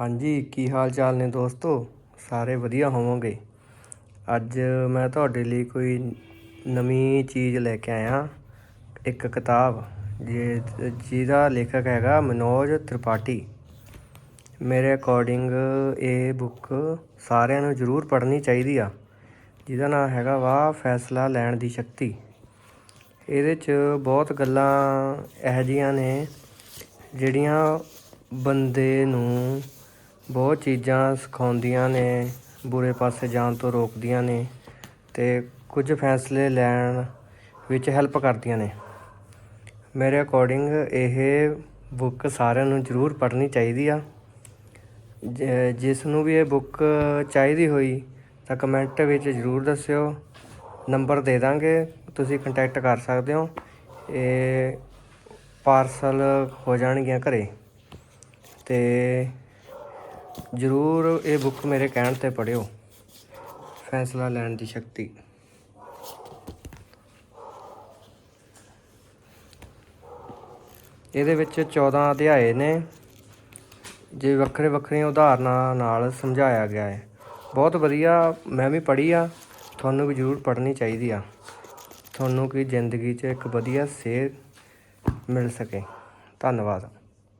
ਹਾਂਜੀ, ਕੀ ਹਾਲ ਚਾਲ ਨੇ ਦੋਸਤੋ? ਸਾਰੇ ਵਧੀਆ ਹੋਵੋਗੇ। ਅੱਜ ਮੈਂ ਤੁਹਾਡੇ ਲਈ ਕੋਈ ਨਵੀਂ ਚੀਜ਼ ਲੈ ਕੇ ਆਇਆ। ਇੱਕ ਕਿਤਾਬ, ਜੇ ਜਿਹਦਾ ਲੇਖਕ ਹੈਗਾ ਮਨੋਜ ਤ੍ਰਿਪਾਠੀ। ਮੇਰੇ ਅਕੋਰਡਿੰਗ ਇਹ ਬੁੱਕ ਸਾਰਿਆਂ ਨੂੰ ਜ਼ਰੂਰ ਪੜ੍ਹਨੀ ਚਾਹੀਦੀ ਆ। ਜਿਹਦਾ ਨਾਮ ਹੈਗਾ ਵਾ, ਫੈਸਲਾ ਲੈਣ ਦੀ ਸ਼ਕਤੀ। ਇਹਦੇ 'ਚ ਬਹੁਤ ਗੱਲਾਂ ਇਹੋ ਜਿਹੀਆਂ ਨੇ, ਜਿਹੜੀਆਂ ਬੰਦੇ ਨੂੰ ਬਹੁਤ ਚੀਜ਼ਾਂ ਸਿਖਾਉਂਦੀਆਂ ਨੇ, ਬੁਰੇ ਪਾਸੇ ਜਾਣ ਤੋਂ ਰੋਕਦੀਆਂ ਨੇ ਅਤੇ ਕੁਝ ਫੈਸਲੇ ਲੈਣ ਵਿੱਚ ਹੈਲਪ ਕਰਦੀਆਂ ਨੇ। ਮੇਰੇ ਅਕੋਰਡਿੰਗ ਇਹ ਬੁੱਕ ਸਾਰਿਆਂ ਨੂੰ ਜ਼ਰੂਰ ਪੜ੍ਹਨੀ ਚਾਹੀਦੀ ਆ। ਜਿਸ ਨੂੰ ਵੀ ਇਹ ਬੁੱਕ ਚਾਹੀਦੀ ਹੋਈ ਤਾਂ ਕਮੈਂਟ ਵਿੱਚ ਜ਼ਰੂਰ ਦੱਸਿਓ। ਨੰਬਰ ਦੇ ਦਾਂਗੇ, ਤੁਸੀਂ ਕੰਟੈਕਟ ਕਰ ਸਕਦੇ ਹੋ। ਇਹ ਪਾਰਸਲ ਹੋ ਜਾਣਗੀਆਂ ਘਰੇ। ਤੇ ਜ਼ਰੂਰ ਇਹ ਬੁੱਕ ਮੇਰੇ ਕਹਿਣ ਤੇ ਪੜਿਓ ਫੈਸਲਾ ਲੈਣ ਦੀ ਸ਼ਕਤੀ। ਇਹਦੇ ਵਿੱਚ 14 ਅਧਿਆਏ ਨੇ। ਜੇ ਵੱਖਰੇ ਵੱਖਰੀਆਂ ਉਦਾਹਰਨਾਂ ਨਾਲ ਸਮਝਾਇਆ ਗਿਆ ਹੈ। ਬਹੁਤ ਵਧੀਆ, ਮੈਂ ਵੀ ਪੜ੍ਹੀ ਆ। ਤੁਹਾਨੂੰ ਵੀ ਜ਼ਰੂਰ ਪੜ੍ਹਨੀ ਚਾਹੀਦੀ ਆ। ਤੁਹਾਨੂੰ ਕਿ ਜ਼ਿੰਦਗੀ 'ਚ ਇੱਕ ਵਧੀਆ ਸੇਧ ਮਿਲ ਸਕੇ। ਧੰਨਵਾਦ।